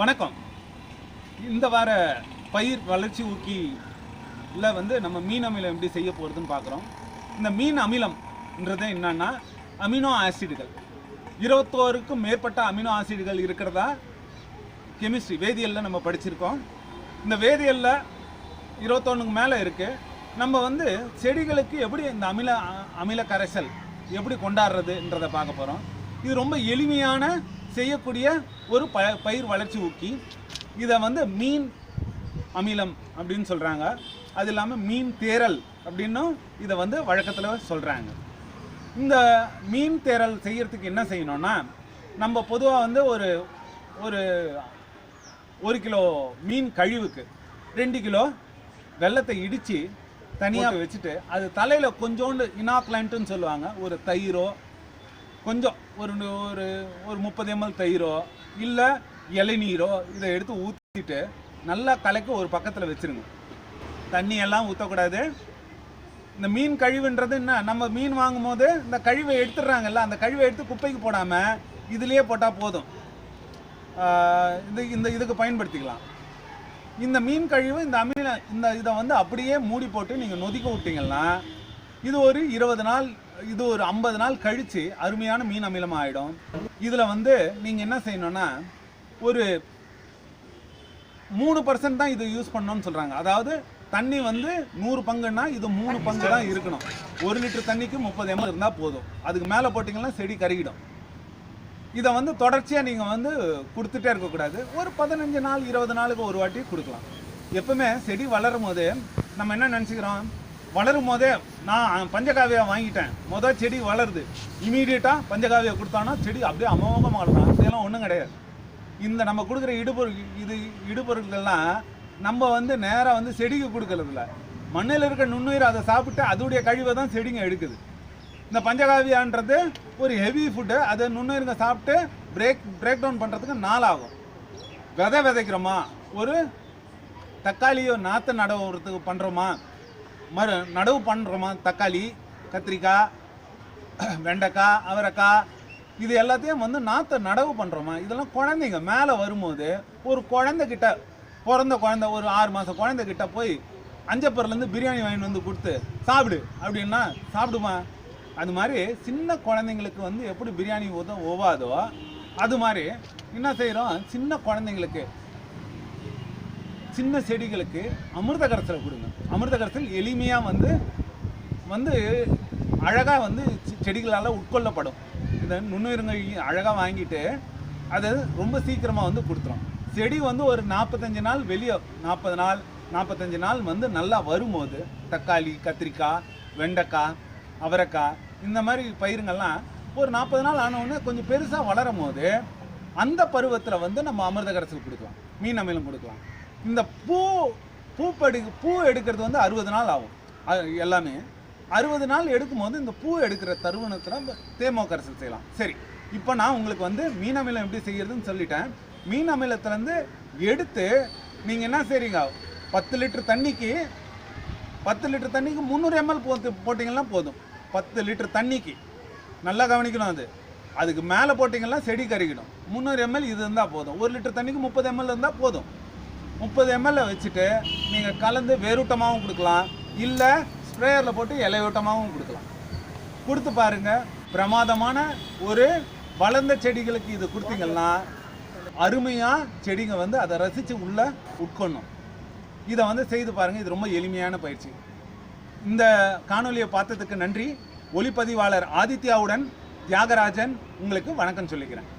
வணக்கம். இந்த வார பயிர் வளர்ச்சி ஊக்கியில் வந்து நம்ம மீன் அமிலம் எப்படி செய்ய போகிறதுன்னு பார்க்குறோம் இந்த மீன் அமிலம்ன்றது என்னன்னா அமினோ ஆசிடுகள். இருபத்தோருக்கும் மேற்பட்ட அமினோ ஆசிடுகள் இருக்கிறதா கெமிஸ்ட்ரி வேதியியலில் நம்ம படிச்சிருக்கோம். இந்த வேதியியலில் இருபத்தொன்னுக்கு மேலே இருக்குது நம்ம வந்து செடிகளுக்கு எப்படி இந்த அமில அமில கரைசல் எப்படி கொண்டாடுறதுன்றதை பார்க்க போகிறோம் இது ரொம்ப எளிமையான செய்யக்கூடிய ஒரு ப பயிர் வளர்ச்சி ஊக்கி. இதை வந்து மீன் அமிலம் அப்படின்னு சொல்கிறாங்க அது இல்லாமல் மீன் தேரல் அப்படின்னும் இதை வந்து வழக்கத்தில் சொல்கிறாங்க இந்த மீன் தேரல் செய்யறதுக்கு என்ன செய்யணும்னா நம்ம பொதுவாக வந்து ஒரு ஒரு ஒரு கிலோ மீன் கழிவுக்கு ரெண்டு கிலோ வெள்ளத்தை இடித்து தனியாக வச்சுட்டு அது தலையில் கொஞ்சோண்டு இனாக்லண்ட்டுன்னு சொல்லுவாங்க. ஒரு தயிரோ கொஞ்சம் ஒரு ஒரு ஒரு முப்பது எம்எல் தயிரோ இல்லை இளநீரோ இதை எடுத்து ஊற்றிட்டு நல்லா கலக்கி ஒரு பக்கத்தில் வச்சிருங்க. தண்ணி எல்லாம் ஊற்றக்கூடாது இந்த மீன் கழிவுன்றது என்ன? நம்ம மீன் வாங்கும் போது இந்த கழிவை எடுத்துடுறாங்கல்ல அந்த கழிவை எடுத்து குப்பைக்கு போடாமல் இதுலேயே போட்டால் போதும். இது இந்த இதுக்கு பயன்படுத்திக்கலாம். இந்த மீன் கழிவு இந்த அமீன இந்த இதை வந்து அப்படியே மூடி போட்டு நீங்கள் நொதிக்க விட்டிங்கன்னா இது ஒரு இருபது நாள் இது ஒரு ஐம்பது நாள் கழித்து அருமையான மீன் அமிலம் ஆகிடும் இதில் வந்து நீங்கள் என்ன செய்யணும்னா ஒரு மூணு பர்சன்ட் தான் இது யூஸ் பண்ணணும்னு சொல்கிறாங்க அதாவது தண்ணி வந்து நூறு பங்குன்னா இது மூணு பங்கு தான் இருக்கணும். ஒரு லிட்டர் தண்ணிக்கு முப்பது எம்எல் இருந்தால் போதும். அதுக்கு மேலே போட்டிங்கன்னா செடி கருகிடும். இதை வந்து தொடர்ச்சியாக நீங்கள் வந்து கொடுத்துட்டே இருக்கக்கூடாது. ஒரு பதினஞ்சு நாள் இருபது நாளுக்கு ஒரு வாட்டி கொடுக்கலாம். எப்பவுமே செடி வளரும் போது நம்ம என்ன நினச்சிக்கிறோம்? வளரும் போதே நான் பஞ்சகாவியா வாங்கிட்டேன். மொதல் செடி வளருது. இமீடியட்டாக பஞ்சகாவியா கொடுத்தானா செடி அப்படியே அமோகமாக வளரும். இதெல்லாம் ஒன்றும் கிடையாது. இந்த நம்ம கொடுக்குற இடுபொருள் இது இடுபொருட்கள்லாம் நம்ம வந்து நேராக வந்து செடிக்கு கொடுக்கறதில்ல. மண்ணில் இருக்க நுண்ணுயிர் அதை சாப்பிட்டு அதோடைய கழிவை தான் செடிங்க எடுக்குது. இந்த பஞ்சகாவியான்றது ஒரு ஹெவி ஃபுட்டு அதை நுண்ணுயிருங்க சாப்பிட்டு பிரேக் பிரேக் டவுன் பண்ணுறதுக்கு நாள் ஆகும் விதை விதைக்கிறோமா? ஒரு தக்காளியோ நாற்று நடவுறதுக்கு பண்ணுறோமா மறு நடவு பண்ணுறோமா தக்காளி கத்திரிக்காய் வெண்டைக்காய் அவரைக்காய் இது எல்லாத்தையும் வந்து நாற்றை நடவு பண்ணுறோமா இதெல்லாம் குழந்தைங்க மேலே வரும்போது ஒரு குழந்தைகிட்ட பிறந்த குழந்த ஒரு ஆறு மாதம் குழந்தைகிட்ட போய் அஞ்சப்பர்லேருந்து பிரியாணி வாங்கிட்டு வந்து கொடுத்து சாப்பிடு அப்படின்னா சாப்பிடுமா? அது மாதிரி சின்ன குழந்தைங்களுக்கு வந்து எப்படி பிரியாணி உத உவாதோ அது மாதிரி என்ன செய்கிறோம் சின்ன குழந்தைங்களுக்கு சின்ன செடிகளுக்கு அமிர்த கரைசலை கொடுங்க. அமிர்த கரைசல் எளிமையாக வந்து வந்து அழகாக வந்து செடிகளால் உட்கொள்ளப்படும். இந்த நுண்ணுயிர்கள் அழகாக வாங்கிட்டு அதை ரொம்ப சீக்கிரமாக வந்து கொடுத்துரும். செடி வந்து ஒரு நாற்பத்தஞ்சு நாள் வெளியே நாற்பது நாள் நாற்பத்தஞ்சு நாள் வந்து நல்லா வரும்போது தக்காளி கத்திரிக்காய் வெண்டைக்காய் அவரைக்காய் இந்த மாதிரி பயிருங்கள்லாம் ஒரு நாற்பது நாள் ஆனவுடனே கொஞ்சம் பெருசாக வளரும் போது அந்த பருவத்தில் வந்து நம்ம அமிர்த கரைசல் கொடுக்கலாம். மீன் அமிலம் கொடுக்கலாம். இந்த பூ பூப்பெடு பூ எடுக்கிறது வந்து அறுபது நாள் ஆகும். அது எல்லாமே. அறுபது நாள் எடுக்கும்போது இந்த பூ எடுக்கிற தருவணத்தில் தேமோ அரசல் செய்யலாம். சரி இப்போ நான் உங்களுக்கு வந்து மீன் அமிலம் எப்படி செய்கிறதுன்னு சொல்லிட்டேன். மீன் அமிலத்துலேருந்து எடுத்து நீங்கள் என்ன செய்றீங்க? பத்து லிட்டர் தண்ணிக்கு பத்து லிட்டர் தண்ணிக்கு முந்நூறு எம்எல் போட்டு போட்டிங்கன்னா போதும். பத்து லிட்டர் தண்ணிக்கு. நல்லா கவனிக்கணும் அது. அதுக்கு மேலே போட்டிங்கன்னா செடி கருகிடும். முந்நூறு எம்எல் இது இருந்தால் போதும். ஒரு லிட்டர் தண்ணிக்கு முப்பது எம்எல் இருந்தால் போதும். முப்பது எம்எல்ஏ வச்சுட்டு நீங்கள் கலந்து வேரூட்டமாகவும் கொடுக்கலாம். இல்லை ஸ்ப்ரேயரில் போட்டு இலையூட்டமாகவும் கொடுக்கலாம். கொடுத்து பாருங்க பிரமாதமான ஒரு வளர்ந்த செடிகளுக்கு இது கொடுத்தீங்கன்னா அருமையாக செடிங்க வந்து அதை ரசித்து உள்ளே உட்கொள்ளும். இதை வந்து செய்து பாருங்கள் இது ரொம்ப எளிமையான பயிற்சி. இந்த காணொலியை பார்த்ததுக்கு நன்றி. ஒளிப்பதிவாளர் ஆதித்யாவுடன் தியாகராஜன் உங்களுக்கு வணக்கம் சொல்லிக்கிறேன்.